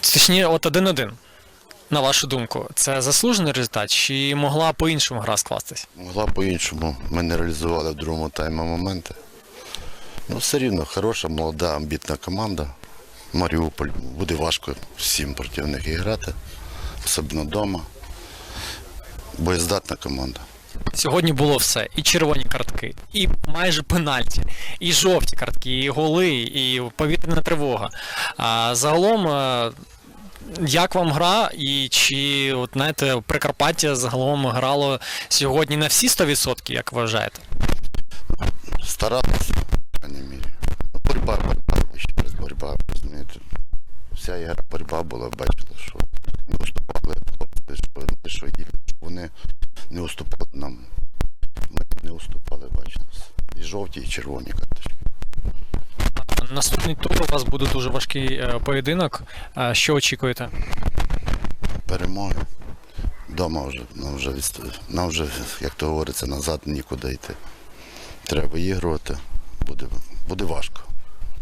Точніше, от один-один. На вашу думку, це заслужений результат, чи могла по-іншому гра скластись? Могла по-іншому. Ми не реалізували в другому таймі моменти. Ну, все рівно, хороша, молода, амбітна команда. Маріуполь буде важко всім проти них грати, особливо вдома. Боєздатна команда. Сьогодні було все: і червоні картки, і майже пенальті, і жовті картки, і голи, і повітряна тривога. А загалом, е, як вам гра, і чи от, знаєте, Прикарпаття загалом грало сьогодні на всі 100%, як ви вважаєте? Старатися, по крайній мірі. Ну, боротьба, боротьба, ще раз боротьба, розумієте. Вся ігра боротьба була, бачили, що не уступали хлопці, що, не, що їм, що вони не уступали нам. Ми не уступали, бачили. І жовті, і червоні карточки. Наступний тур у вас буде дуже важкий е, поєдинок. Що очікуєте? Перемоги. Дома вже, нам вже, відст- нам вже, як то говориться, назад нікуди йти. Треба виігрувати. Буде, буде важко.